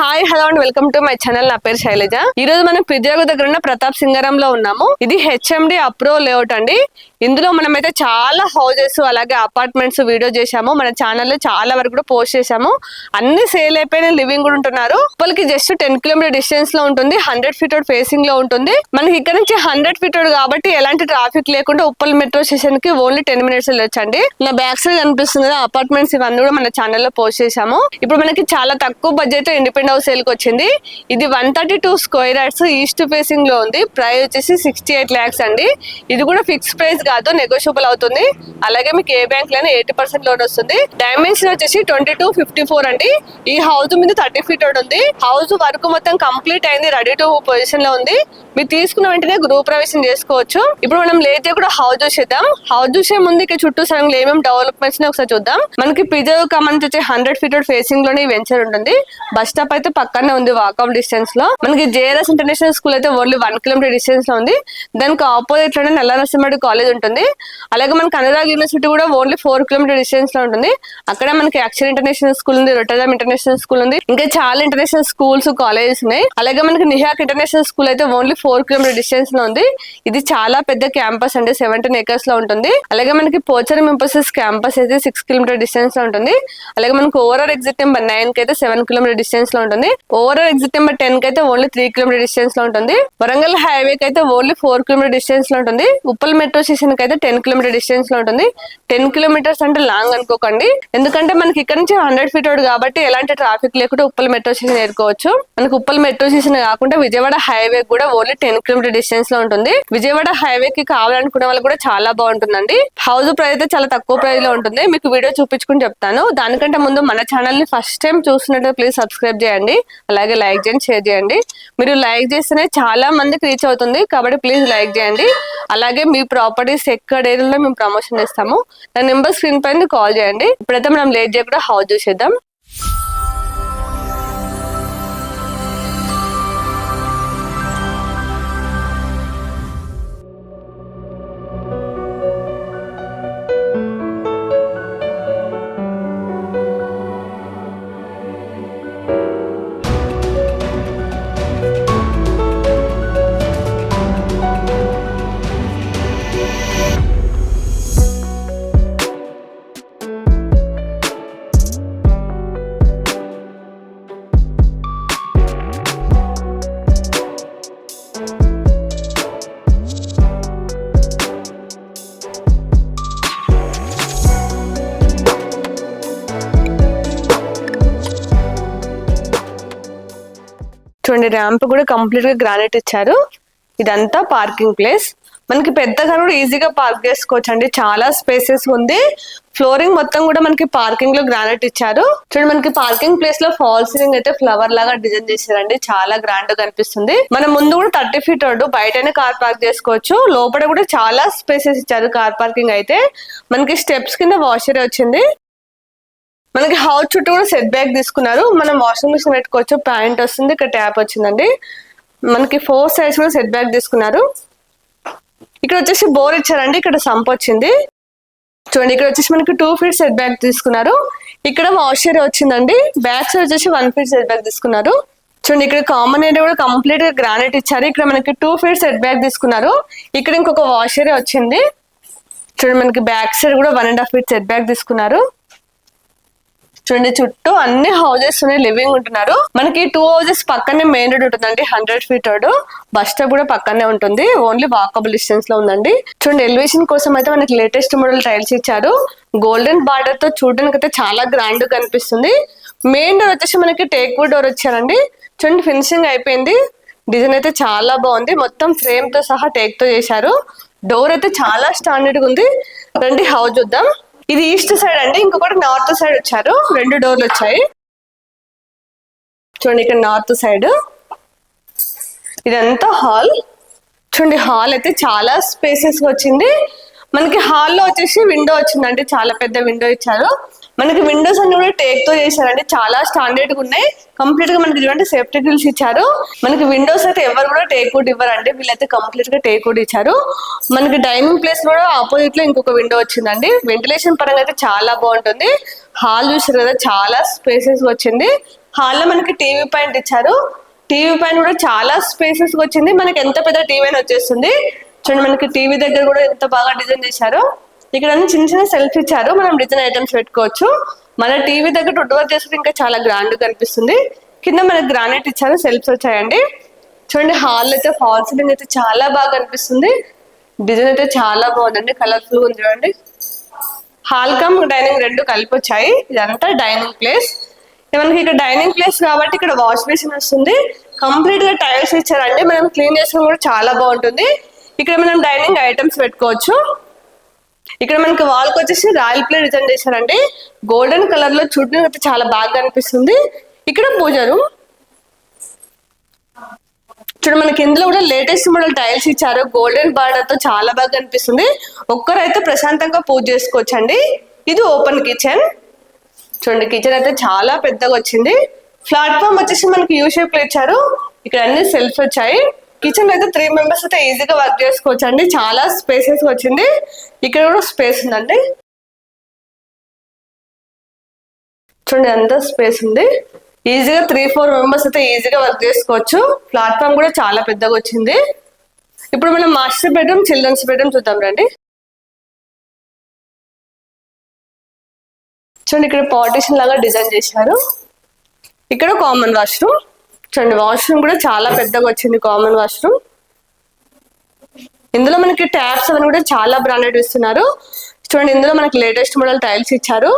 Hi hello and welcome to my channel. నా పేరు శైలజ. ఈ రోజు మనం పిర్జాగు దగ్గర ఉన్న ప్రతాప్ సింగరంలో ఉన్నాము. ఇది హెచ్ఎండి అప్రో లేఅవుట్ అండి. ఇందులో మనమైతే చాలా హౌజెస్ అలాగే అపార్ట్మెంట్స్ వీడియో చేశాము. మన ఛానల్లో చాలా వరకు కూడా పోస్ట్ చేశాము. అన్ని సేల్ అయిపోయిన లివింగ్ కూడా ఉంటున్నారు. వాళ్ళకి జస్ట్ టెన్ కిలోమీటర్ డిస్టెన్స్లో ఉంటుంది. హండ్రెడ్ ఫీట్ రోడ్ ఫేసింగ్లో ఉంటుంది. మనకి ఇక్కడ నుంచి హండ్రెడ్ ఫీట్ రోడ్ కాబట్టి ఎలాంటి ట్రాఫిక్ లేకుండా ఉప్పల్ మెట్రో స్టేషన్కి ఓన్లీ టెన్ మినిట్స్ వెళ్ళొచ్చండి. నా బ్యాక్ సైడ్ కనిపిస్తుంది అపార్ట్మెంట్స్ ఇవన్నీ కూడా మన ఛానల్లో పోస్ట్ చేశాము. ఇప్పుడు మనకి చాలా తక్కువ బడ్జెట్ ఇండిపెండెంట్ హౌస్ సేల్కి వచ్చింది. ఇది one thirty two square yards east ఫేసింగ్లో ఉంది. ప్రైస్ వచ్చేసి సిక్స్టీ ఎయిట్ ల్యాక్స్ అండి. ఇది కూడా ఫిక్స్ ప్రైస్ కాదు నెగోషియబుల్ అవుతుంది. అలాగే మీకు ఏ బ్యాంక్లోనే ఎయిటీ పర్సెంట్ లోన్ వస్తుంది. డైమెన్షన్ వచ్చేసి ట్వంటీ టూ ఫిఫ్టీ ఫోర్ అండి. ఈ హౌస్ మీద థర్టీ ఫీట్ ఉంది. హౌస్ వర్క్ మొత్తం కంప్లీట్ అయింది రెడీ టు పొజిషన్లో ఉంది. మీరు తీసుకున్న వెంటనే గృహ ప్రవేశం చేసుకోవచ్చు. ఇప్పుడు మనం లేతే కూడా హౌస్ చూసేద్దాం. హౌస్ చూసే ముందు ఇక్కడ చుట్టూ సరంలో ఏమేమి డెవలప్మెంట్స్ ఒకసారి చూద్దాం. మనకి పిజర్ కమన్ వచ్చి హండ్రెడ్ ఫీట్ ఫేసింగ్లోనే వెంచర్ ఉంటుంది. బస్ స్టాప్ అయితే పక్కనే ఉంది వాకౌట్ డిస్టెన్స్లో. మనకి జేఆర్ఎస్ ఇంటర్నేషనల్ స్కూల్ అయితే ఓన్లీ వన్ కిలోమీటర్ డిస్టెన్స్లో ఉంది. దానికి ఆపోజిట్లోనే నల్ల నరసింహడి కాలేజ్ ఉంటుంది. అలాగే మనకి అనురాగ్ యూనివర్సిటీ కూడా ఓన్లీ ఫోర్ కిలోమీటర్ డిస్టెన్స్లో ఉంటుంది. అక్కడ మనకి అక్షర్ ఇంటర్నేషనల్ స్కూల్ ఉంది రొటర్డమ్ ఇంటర్నేషనల్ స్కూల్ ఉంది. ఇంకా చాలా ఇంటర్నేషనల్ స్కూల్స్ కాలేజెస్ ఉన్నాయి. అలాగే మనకి నిహాక్ ఇంటర్నేషనల్ స్కూల్ అయితే ఓన్లీ ఫోర్ కిలోమీటర్ డిస్టెన్స్లో ఉంది. ఇది చాలా పెద్ద క్యాంపస్ అంటే సెవెంటీన్ ఏకర్స్లో ఉంటుంది. అలాగే మనకి పోచరం మెంపసెస్ క్యాంపస్ అయితే సిక్స్ కిలోమీటర్ డిస్టెన్స్లో ఉంటుంది. అలాగే మనకి ఓవరాల్ ఎగ్జిట్ నెంబర్ నైన్కి అయితే సెవెన్ కిలోమీటర్ డిస్టెన్స్లో ఉంటుంది. ఓవరాల్ ఎగ్జిట్ నెంబర్ టెన్కి అయితే ఓన్లీ త్రీ కిలోమీటర్ డిస్టెన్స్లో ఉంటుంది. వరంగల్ హైవే కి అయితే ఓన్లీ ఫోర్ కిలోమీటర్ డిస్టెన్స్లో ఉంటుంది. ఉప్పల్ మెట్రో స్టేషన్ మీకు అయితే టెన్ కిలోమీటర్ డిస్టెన్స్లో ఉంటుంది. టెన్ కిలోమీటర్స్ అంటే లాంగ్ అనుకోకండి. ఎందుకంటే మనకి ఇక్కడ నుంచి హండ్రెడ్ ఫీట్ రోడ్ కాబట్టి ఎలాంటి ట్రాఫిక్ లేకుండా ఉప్పల్ మెట్రో స్టేషన్ చేరుకోవచ్చు. మనకి ఉప్పల్ మెట్రో స్టేషన్ కాకుండా విజయవాడ హైవే కూడా ఓన్లీ టెన్ కిలోమీటర్ డిస్టెన్స్లో ఉంటుంది. విజయవాడ హైవే కి కావాలనుకునే వాళ్ళు కూడా చాలా బాగుంటుందండి. హౌస్ ప్రైస్ అయితే చాలా తక్కువ ప్రైస్లో ఉంటుంది. మీకు వీడియో చూపించుకుని చెప్తాను. దానికంటే ముందు మన ఛానల్ని ఫస్ట్ టైం చూసినట్టు ప్లీజ్ సబ్స్క్రైబ్ చేయండి. అలాగే లైక్ చేయండి షేర్ చేయండి. మీరు లైక్ చేస్తేనే చాలా మందికి రీచ్ అవుతుంది. కాబట్టి ప్లీజ్ లైక్ చేయండి. అలాగే మీ ప్రాపర్టీస్ ఎక్కడ ఏరియాలో మేము ప్రమోషన్ చేస్తాము. నా నెంబర్ స్క్రీన్ పైన కాల్ చేయండి. ఇప్పుడైతే మనం లేట్ చేయకుండా హౌస్ చూసేద్దాం. చూడండి ర్యాంప్ కూడా కంప్లీట్గా గ్రానైట్ ఇచ్చారు. ఇదంతా పార్కింగ్ ప్లేస్ మనకి పెద్దగా కూడా ఈజీగా పార్క్ చేసుకోవచ్చు అండి చాలా స్పేసెస్ ఉంది. ఫ్లోరింగ్ మొత్తం కూడా మనకి పార్కింగ్లో గ్రానైట్ ఇచ్చారు. చూడండి మనకి పార్కింగ్ ప్లేస్లో ఫాల్ సీలింగ్ అయితే ఫ్లవర్ లాగా డిజైన్ చేశారండి. చాలా గ్రాండ్గా కనిపిస్తుంది. మన ముందు కూడా థర్టీ ఫీట్ రోడ్డు బయటనే కార్ పార్క్ చేసుకోవచ్చు. లోపల కూడా చాలా స్పేసెస్ ఇచ్చారు కార్ పార్కింగ్ అయితే. మనకి స్టెప్స్ కింద వాషర్ వచ్చింది. మనకి హౌస్ చుట్టూ కూడా సెట్ బ్యాక్ తీసుకున్నారు. మనం వాషింగ్ మిషన్ పెట్టుకోవచ్చు. ప్యాంట్ వస్తుంది. ఇక్కడ ట్యాప్ వచ్చిందండి. మనకి ఫోర్ సైజ్ కూడా సెట్ బ్యాక్ తీసుకున్నారు. ఇక్కడ వచ్చేసి బోర్ ఇచ్చారండి. ఇక్కడ సంప్ వచ్చింది. చూడండి ఇక్కడ వచ్చేసి మనకి టూ ఫీట్ సెట్ బ్యాక్ తీసుకున్నారు. ఇక్కడ వాషర్ వచ్చిందండి. బ్యాక్ సైడ్ వచ్చేసి వన్ ఫీట్ సెట్ బ్యాక్ తీసుకున్నారు. చూడండి ఇక్కడ కామన్ ఏరియా కూడా కంప్లీట్గా గ్రానైట్ ఇచ్చారు. ఇక్కడ మనకి టూ ఫీట్ సెట్ బ్యాక్ తీసుకున్నారు. ఇక్కడ ఇంకొక వాషరే వచ్చింది. చూడండి మనకి బ్యాక్ సైడ్ కూడా one and half feet set back తీసుకున్నారు. చూడండి చుట్టూ అన్ని హౌజెస్ ఉన్నాయి లివింగ్ ఉంటున్నారు. మనకి టూ హౌజెస్ పక్కనే మెయిన్ రోడ్ ఉంటుందండి hundred feet road bus stop కూడా పక్కనే ఉంటుంది. ఓన్లీ వాకబుల్ డిస్టెన్స్లో ఉందండి. చూడండి ఎలివేషన్ కోసం అయితే మనకి లేటెస్ట్ మోడల్ టైల్స్ ఇచ్చారు. గోల్డెన్ బార్డర్తో చూడడానికి అయితే చాలా గ్రాండ్గా కనిపిస్తుంది. మెయిన్ డోర్ వచ్చేసి మనకి టేక్ వుడ్ డోర్ వచ్చారండి. చూడండి ఫినిషింగ్ అయిపోయింది. డిజైన్ అయితే చాలా బాగుంది. మొత్తం ఫ్రేమ్తో సహా టేక్తో చేశారు. డోర్ అయితే చాలా స్టాండర్డ్గా ఉంది. రండి హౌస్ చూద్దాం. ఇది ఈస్ట్ సైడ్ అండి ఇంకొకటి నార్త్ సైడ్ వచ్చారు. రెండు డోర్లు వచ్చాయి. చూడండి ఇక్కడ నార్త్ సైడ్. ఇదంతా హాల్. చూడండి హాల్ అయితే చాలా స్పేసెస్ వచ్చింది. మనకి హాల్లో వచ్చేసి విండో వచ్చిందండి. చాలా పెద్ద విండో ఇచ్చారు. మనకి విండోస్ అన్ని కూడా టేక్తో చేశారండి. చాలా స్టాండర్డ్గా ఉన్నాయి. కంప్లీట్గా మనకి ఇటువంటి సేఫ్టీ గ్రిల్స్ ఇచ్చారు. మనకి విండోస్ అయితే ఎవరు కూడా టేక్ వుడ్ ఇవ్వరండి. వీళ్ళైతే కంప్లీట్గా టేక్ వుడ్ ఇచ్చారు. మనకి డైనింగ్ ప్లేస్ కూడా ఆపోజిట్లో ఇంకొక విండో వచ్చిందండి. వెంటిలేషన్ పరంగా అయితే చాలా బాగుంటుంది. హాల్ చూసారు కదా చాలా స్పేసెస్ వచ్చింది. హాల్లో మనకి టీవీ పాయింట్ ఇచ్చారు. టీవీ పైన కూడా చాలా స్పేసెస్ వచ్చింది. మనకి ఎంత పెద్ద టీవీ అని వచ్చేస్తుంది. చూడండి మనకి టీవీ దగ్గర కూడా ఎంత బాగా డిజైన్ చేశారు. ఇక్కడ అన్ని చిన్న చిన్న సెల్ఫ్ ఇచ్చారు. మనం డిజైన్ ఐటమ్స్ పెట్టుకోవచ్చు. మన టీవీ దగ్గర వుడ్ వర్క్ చేసుకుంటే ఇంకా చాలా గ్రాండ్ కనిపిస్తుంది. కింద మనకి గ్రానైట్ ఇచ్చారు. సెల్ఫ్స్ వచ్చాయండి. చూడండి హాల్ అయితే ఫాల్ సీలింగ్ అయితే చాలా బాగా కనిపిస్తుంది. డిజైన్ అయితే చాలా బాగుందండి. కలర్ఫుల్ ఉంది చూడండి. హాల్ కమ్ డైనింగ్ రెండు కలిపి వచ్చాయి. ఇదంతా డైనింగ్ ప్లేస్ మనకి ఇక్కడ డైనింగ్ ప్లేస్ కాబట్టి ఇక్కడ వాష్ బేసిన్ వస్తుంది. కంప్లీట్గా టైల్స్ ఇచ్చారండి. మనం క్లీన్ చేసుకోవడం కూడా చాలా బాగుంటుంది. ఇక్కడ మనం డైనింగ్ ఐటమ్స్ పెట్టుకోవచ్చు. ఇక్కడ మనకి వాల్కి వచ్చేసి రాయల్ ప్లే డిజైన్ చేశారండి. గోల్డెన్ కలర్లో చూడడానికి అయితే చాలా బాగా అనిపిస్తుంది. ఇక్కడ పూజ రూమ్ చూడ మనకి ఇందులో కూడా లేటెస్ట్ మోడల్ టైల్స్ ఇచ్చారు. గోల్డెన్ బార్డర్తో చాలా బాగా కనిపిస్తుంది ఒక్కరైతే ప్రశాంతంగా పూజ చేసుకోవచ్చు అండి ఇది ఓపెన్ కిచెన్ చూడండి కిచెన్ అయితే చాలా పెద్దగా వచ్చింది. ప్లాట్ఫామ్ వచ్చేసి మనకి యూ షేప్లో ఇచ్చారు. ఇక్కడ అన్ని సెల్ఫ్ వచ్చాయి. కిచెన్ అయితే త్రీ మెంబర్స్ అయితే ఈజీగా వర్క్ చేసుకోవచ్చు అండి చాలా స్పేసెస్ వచ్చింది. ఇక్కడ కూడా స్పేస్ ఉందండి. చూడండి ఎంత స్పేస్ ఉంది. ఈజీగా త్రీ ఫోర్ మెంబర్స్ అయితే ఈజీగా వర్క్ చేసుకోవచ్చు. ప్లాట్ఫామ్ కూడా చాలా పెద్దగా వచ్చింది. ఇప్పుడు మనం మాస్టర్ బెడ్రూమ్ చిల్డ్రన్స్ బెడ్రూమ్ చూద్దాం రండి. చూడండి ఇక్కడ పార్టీషన్ లాగా డిజైన్ చేశారు. ఇక్కడ కామన్ వాష్రూమ్ చూడండి వాష్రూమ్ కూడా చాలా పెద్దగా వచ్చింది కామన్ వాష్రూమ్ ఇందులో మనకి ట్యాప్స్ అవన్నీ కూడా చాలా బ్రాండెడ్ ఇస్తున్నారు. చూడండి ఇందులో మనకి లేటెస్ట్ మోడల్ టైల్స్ ఇచ్చారు.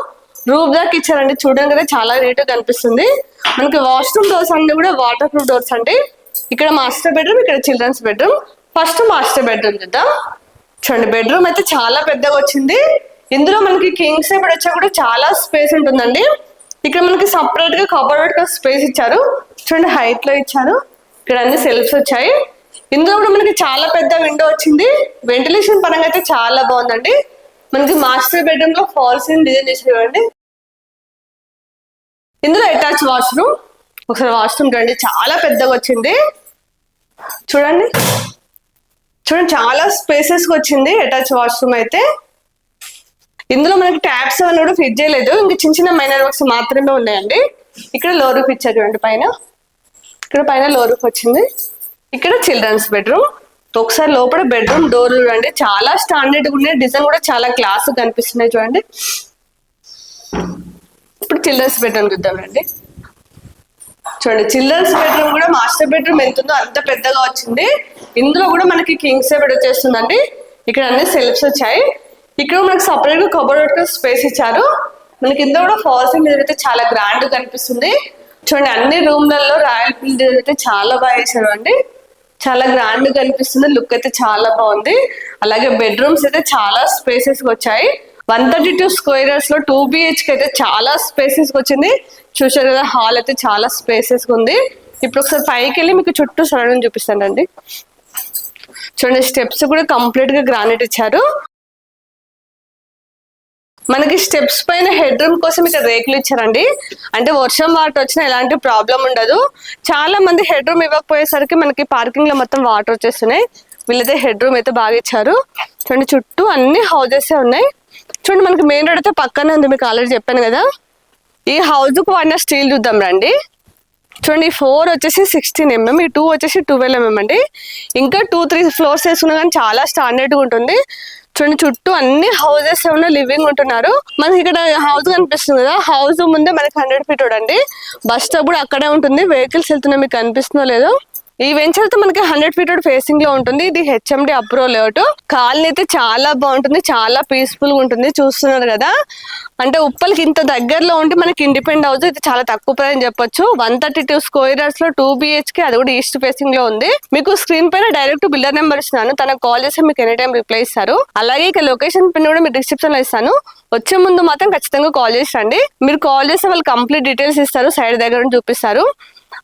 రూప్ దాకా ఇచ్చారండి చూడడానికి కదా చాలా నీట్గా కనిపిస్తుంది. మనకి వాష్రూమ్ డోర్స్ అన్ని కూడా వాటర్ ప్రూఫ్ డోర్స్ అండి. ఇక్కడ మాస్టర్ బెడ్రూమ్ ఇక్కడ children's bedroom first master bedroom చూద్దాం. చూడండి బెడ్రూమ్ అయితే చాలా పెద్దగా వచ్చింది. ఇందులో మనకి కింగ్ సైడ్ వచ్చా కూడా చాలా స్పేస్ ఉంటుందండి. ఇక్కడ మనకి సపరేట్గా కబర్డ్గా స్పేస్ ఇచ్చారు. చూడండి హైట్లో ఇచ్చారు. ఇక్కడ అన్ని సెల్ఫ్స్ వచ్చాయి. ఇందులో కూడా మనకి చాలా పెద్ద విండో వచ్చింది. వెంటిలేషన్ పరంగా అయితే చాలా బాగుందండి. మనకి మాస్టర్ బెడ్రూమ్లో ఫాల్స్ డిజైన్ చేసి చూడండి ఇందులో అటాచ్ వాష్రూమ్ ఒకసారి వాష్రూమ్ చూడండి. చాలా పెద్దగా వచ్చింది. చూడండి. చూడండి చాలా స్పేసెస్ వచ్చింది అటాచ్ వాష్రూమ్ అయితే. ఇందులో మనకి ట్యాప్స్ అవన్నీ కూడా ఫిట్ చేయలేదు. ఇంకా చిన్న చిన్న మైనర్ వర్క్స్ మాత్రమే ఉన్నాయండి. ఇక్కడ లో రూఫ్ ఇచ్చారు చూడండి పైన. ఇక్కడ పైన లో రూఫ్ వచ్చింది. ఇక్కడ చిల్డ్రన్స్ బెడ్రూమ్ ఒకసారి లోపల బెడ్రూమ్ డోర్ చూడండి. చాలా స్టాండర్డ్ ఉన్నాయి. డిజైన్ కూడా చాలా క్లాస్ కనిపిస్తున్నాయి చూడండి. ఇప్పుడు చిల్డ్రన్స్ బెడ్రూమ్ చూద్దామండి చూడండి చిల్డ్రన్స్ బెడ్రూమ్ కూడా మాస్టర్ బెడ్రూమ్ ఎంత ఉందో అంత పెద్దగా వచ్చింది. ఇందులో కూడా మనకి కింగ్స్ బెడ్ వచ్చేస్తుందండి. ఇక్కడ అన్ని సెల్ఫ్స్ వచ్చాయి. ఇక్కడ మనకి సపరేట్గా కబోర్డ్ స్పేస్ ఇచ్చారు. మనకి ఇంత కూడా ఫాల్స్ మీద అయితే చాలా గ్రాండ్ కనిపిస్తుంది. చూడండి అన్ని రూమ్లలో రాయల్ ఫీల్డ్ అయితే చాలా బాగా వేసారు అండి. చాలా గ్రాండ్ కనిపిస్తుంది. లుక్ అయితే చాలా బాగుంది. అలాగే బెడ్రూమ్స్ అయితే చాలా స్పేసెస్ వచ్చాయి. వన్ థర్టీ టూ స్క్వేర్స్లో టూ బిహెచ్కి అయితే చాలా స్పేసెస్ వచ్చింది. చూసారు కదా హాల్ అయితే చాలా స్పేసెస్ ఉంది. ఇప్పుడు ఒకసారి పైకి వెళ్ళి మీకు చుట్టూ సరౌండింగ్ చూపిస్తానండి. చూడండి స్టెప్స్ కూడా కంప్లీట్గా గ్రానైట్ ఇచ్చారు. మనకి స్టెప్స్ పైన హెడ్ రూమ్ కోసం ఇక్కడ రేకులు ఇచ్చారండి. అంటే వర్షం వాటర్ వచ్చినా ఎలాంటి ప్రాబ్లం ఉండదు. చాలా మంది హెడ్ రూమ్ ఇవ్వకపోయేసరికి మనకి పార్కింగ్లో మొత్తం వాటర్ వచ్చేస్తున్నాయి. వీళ్ళైతే హెడ్ రూమ్ అయితే బాగా ఇచ్చారు. చూడండి చుట్టూ అన్ని హౌజెస్ ఉన్నాయి. చూడండి మనకి మెయిన్ రోడ్ అయితే పక్కనే ఉంది. మీకు ఆల్రెడీ చెప్పాను కదా. ఈ హౌస్కు వాడిన స్టీల్ చూద్దాం రండి. చూడండి ఫోర్ వచ్చేసి సిక్స్టీన్ ఎంఎం ఈ టూ వచ్చేసి ట్వెల్వ్ ఎంఎం అండి. ఇంకా టూ త్రీ ఫ్లోర్స్ వేసుకున్నా కానీ చాలా స్టాండర్డ్గా ఉంటుంది. చూడండి చుట్టూ అన్ని హౌసెస్ ఉన్న లివింగ్ ఉంటున్నారు. మనకి ఇక్కడ హౌస్ కనిపిస్తుంది కదా హౌస్ ముందే మనకి హండ్రెడ్ ఫీట్ చూడండి బస్ స్టాప్ కూడా అక్కడే ఉంటుంది. వెహికల్స్ వెళ్తున్నా మీకు కనిపిస్తుందో లేదో. ఈ వెంచర్తో మనకి హండ్రెడ్ ఫీట్ ఫేసింగ్లో ఉంటుంది. ఇది హెచ్ఎండి అప్రో లేఅవుట్ కాలనీ అయితే చాలా బాగుంటుంది. చాలా పీస్ఫుల్గా ఉంటుంది. చూస్తున్నారు కదా? అంటే ఉప్పలకి ఇంత దగ్గరలో ఉంటే మనకి ఇండిపెండెంట్ హౌస్ ఇది చాలా తక్కువ ప్రైస్ అని చెప్పొచ్చు. వన్ థర్టీ టూ స్క్వేరర్స్లో టూ బిహెచ్కే అది కూడా ఈస్ట్ ఫేసింగ్లో ఉంది. మీకు స్క్రీన్ పైన డైరెక్ట్ బిల్డర్ నెంబర్ ఇస్తున్నాను తనకు కాల్ చేస్తే మీకు ఎనీ టైం రిప్లై ఇస్తారు. అలాగే ఇక లొకేషన్ పిన్ కూడా మీకు డిస్క్రిప్షన్లో ఇస్తాను. వచ్చే ముందు మాత్రం ఖచ్చితంగా కాల్ చేసి రండి. మీరు కాల్ చేస్తే వాళ్ళు కంప్లీట్ డీటెయిల్స్ ఇస్తారు. సైడ్ దగ్గర నుంచి చూపిస్తారు.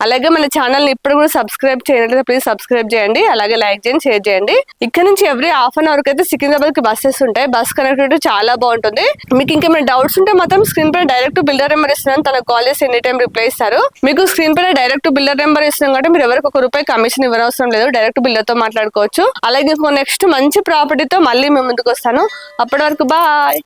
అలాగే మన ఛానల్ని ఇప్పుడు కూడా సబ్స్క్రైబ్ చేయనట్లయితే ప్లీజ్ సబ్స్క్రైబ్ చేయండి. అలాగే లైక్ చేయండి షేర్ చేయండి. ఇక్కడ నుంచి ఎవ్రీ హాఫ్ అన్ అవర్ అయితే సికింద్రాబాద్కి బస్సెస్ ఉంటాయి బస్ కనెక్టివిటీ చాలా బాగుంటుంది. మీకు ఇంకేమైనా డౌట్స్ ఉంటే మాత్రం స్క్రీన్ పైన డైరెక్ట్ బిల్డర్ నెంబర్ ఇస్తున్నాను. తన కాలేజ్ ఎనీ టైం రిప్లై ఇస్తారు. మీకు స్క్రీన్ పైన డైరెక్ట్ బిల్డర్ నెంబర్ ఇస్తున్నాం కాబట్టి మీరు ఎవరికి ఒక రూపాయి కమిషన్ ఇవ్వనవసరం లేదు. డైరెక్ట్ బిల్డర్తో మాట్లాడుకోవచ్చు. అలాగే నెక్స్ట్ మంచి ప్రాపర్టీతో మళ్ళీ మేము ముందుకు వస్తాను. అప్పటి వరకు బాయ్